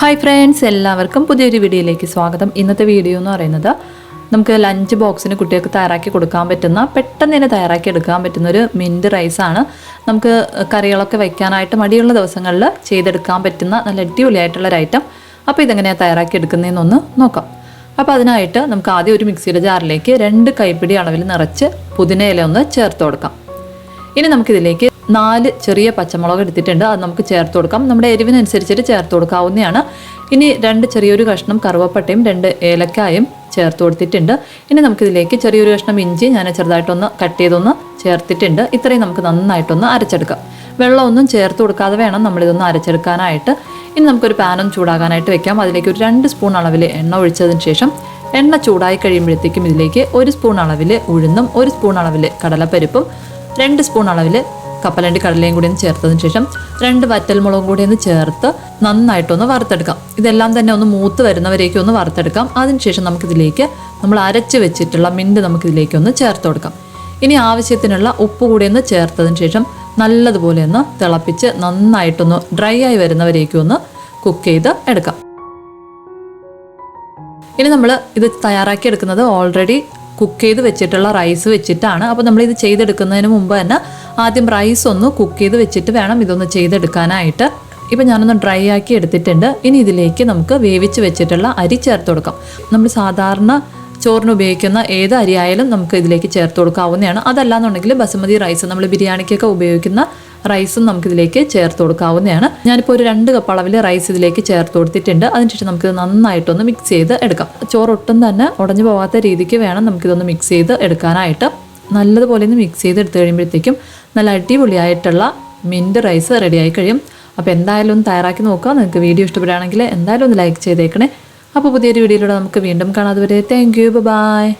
Hi friends എല്ലാവർക്കും പുതിയൊരു വീഡിയോയിലേക്ക് സ്വാഗതം. ഇന്നത്തെ വീഡിയോ എന്ന് പറയുന്നത് നമുക്ക് ലഞ്ച് ബോക്സിന് കുട്ടികൾക്ക് തയ്യാറാക്കി കൊടുക്കാൻ പറ്റുന്ന പെട്ടെന്ന് തന്നെ തയ്യാറാക്കി എടുക്കാൻ പറ്റുന്ന ഒരു മിന്റ് റൈസാണ് നമുക്ക് കറികളൊക്കെ വയ്ക്കാനായിട്ട് മടിയുള്ള ദിവസങ്ങളിൽ ചെയ്തെടുക്കാൻ പറ്റുന്ന നല്ല അടിപൊളിയായിട്ടുള്ള ഒരു ഐറ്റം അപ്പോൾ ഇതെങ്ങനെയാണ് തയ്യാറാക്കി എടുക്കുന്നതെന്നൊന്ന് നോക്കാം. അപ്പോൾ അതിനായിട്ട് നമുക്ക് ആദ്യം ഒരു മിക്സിയുടെ ജാറിലേക്ക് രണ്ട് കൈപ്പിടി അളവിൽ നിറച്ച് പുതിനയില ഒന്ന് ചേർത്ത് കൊടുക്കാം. ഇനി നമുക്കിതിലേക്ക് നാല് ചെറിയ പച്ചമുളക് എടുത്തിട്ടുണ്ട്. അത് നമുക്ക് ചേർത്ത് കൊടുക്കാം. നമ്മുടെ എരിവിനനുസരിച്ചിട്ട് ചേർത്ത് കൊടുക്കാവുന്നതാണ്. ഇനി രണ്ട് ചെറിയൊരു കഷ്ണം കറുവപ്പട്ടയും രണ്ട് ഏലക്കായും ചേർത്ത് കൊടുത്തിട്ടുണ്ട്. ഇനി നമുക്കിതിലേക്ക് ചെറിയൊരു കഷ്ണം ഇഞ്ചി ഞാൻ ചെറുതായിട്ടൊന്ന് കട്ട് ചെയ്തൊന്ന് ചേർത്തിട്ടുണ്ട്. ഇത്രയും നമുക്ക് നന്നായിട്ടൊന്ന് അരച്ചെടുക്കാം. വെള്ളമൊന്നും ചേർത്ത് കൊടുക്കാതെ വേണം നമ്മളിതൊന്ന് അരച്ചെടുക്കാനായിട്ട്. ഇനി നമുക്കൊരു പാനൊന്ന് ചൂടാകാനായിട്ട് വെക്കാം. അതിലേക്ക് ഒരു രണ്ട് സ്പൂൺ അളവിൽ എണ്ണ ഒഴിച്ചതിന് ശേഷം എണ്ണ ചൂടായി കഴിയുമ്പോഴത്തേക്കും ഇതിലേക്ക് ഒരു സ്പൂൺ അളവിൽ ഉഴുന്നും ഒരു സ്പൂൺ അളവിൽ കടലപ്പരിപ്പും രണ്ട് സ്പൂൺ അളവിൽ കപ്പലണ്ടി കടലയും കൂടി ഒന്ന് ചേർത്തതിന് ശേഷം രണ്ട് വറ്റൽമുളകും കൂടി ഒന്ന് ചേർത്ത് നന്നായിട്ടൊന്ന് വറുത്തെടുക്കാം. ഇതെല്ലാം തന്നെ ഒന്ന് മൂത്ത് വരുന്നവരേക്കും ഒന്ന് വറുത്തെടുക്കാം. അതിനുശേഷം നമുക്കിതിലേക്ക് നമ്മൾ അരച്ച് വെച്ചിട്ടുള്ള മിന്റ് നമുക്കിതിലേക്ക് ഒന്ന് ചേർത്ത് കൊടുക്കാം. ഇനി ആവശ്യത്തിനുള്ള ഉപ്പ് കൂടി ഒന്ന് ചേർത്തതിന് ശേഷം നല്ലതുപോലെ ഒന്ന് തിളപ്പിച്ച് നന്നായിട്ടൊന്ന് ഡ്രൈ ആയി വരുന്നവരേക്കും ഒന്ന് കുക്ക് ചെയ്ത് എടുക്കാം. ഇനി നമ്മൾ ഇത് തയ്യാറാക്കി എടുക്കുന്നത് ഓൾറെഡി കുക്ക് ചെയ്ത് വെച്ചിട്ടുള്ള റൈസ് വെച്ചിട്ടാണ്. അപ്പോൾ നമ്മൾ ഇത് ചെയ്തെടുക്കുന്നതിന് മുമ്പ് തന്നെ ആദ്യം റൈസ് ഒന്ന് കുക്ക് ചെയ്ത് വെച്ചിട്ട് വേണം ഇതൊന്ന് ചെയ്തെടുക്കാനായിട്ട്. ഇപ്പം ഞാനൊന്ന് ഡ്രൈ ആക്കി എടുത്തിട്ടുണ്ട്. ഇനി ഇതിലേക്ക് നമുക്ക് വേവിച്ച് വെച്ചിട്ടുള്ള അരി ചേർത്ത് കൊടുക്കാം. നമ്മൾ സാധാരണ ചോറിന് ഉപയോഗിക്കുന്ന ഏത് അരി ആയാലും നമുക്ക് ഇതിലേക്ക് ചേർത്ത് കൊടുക്കാവുന്നതാണ്. അതല്ലാന്നുണ്ടെങ്കിൽ ബസുമതി റൈസ് നമ്മൾ ബിരിയാണിക്കൊക്കെ ഉപയോഗിക്കുന്ന റൈസും നമുക്കിതിലേക്ക് ചേർത്ത് കൊടുക്കാവുന്നതാണ്. ഞാനിപ്പോൾ ഒരു രണ്ട് കപ്പ് അളവിൽ റൈസ് ഇതിലേക്ക് ചേർത്ത് കൊടുത്തിട്ടുണ്ട്. അതിനുശേഷം നമുക്കിത് നന്നായിട്ടൊന്ന് മിക്സ് ചെയ്ത് എടുക്കാം. ചോറ് ഒട്ടും തന്നെ ഉടഞ്ഞു പോകാത്ത രീതിക്ക് വേണം നമുക്കിതൊന്ന് മിക്സ് ചെയ്ത് എടുക്കാനായിട്ട്. നല്ലതുപോലെ ഒന്ന് മിക്സ് ചെയ്ത് എടുത്തു കഴിയുമ്പോഴത്തേക്കും നല്ല അടിപൊളിയായിട്ടുള്ള മിന്റ് റൈസ് റെഡിയായി കഴിയും. അപ്പോൾ എന്തായാലും ഒന്ന് തയ്യാറാക്കി നോക്കുക. നിങ്ങൾക്ക് വീഡിയോ ഇഷ്ടപ്പെടുകയാണെങ്കിൽ എന്തായാലും ഒന്ന് ലൈക്ക് ചെയ്തേക്കണേ. അപ്പോൾ പുതിയൊരു വീഡിയോയിലൂടെ നമുക്ക് വീണ്ടും കാണാതെ വരെ താങ്ക് യു ബൈ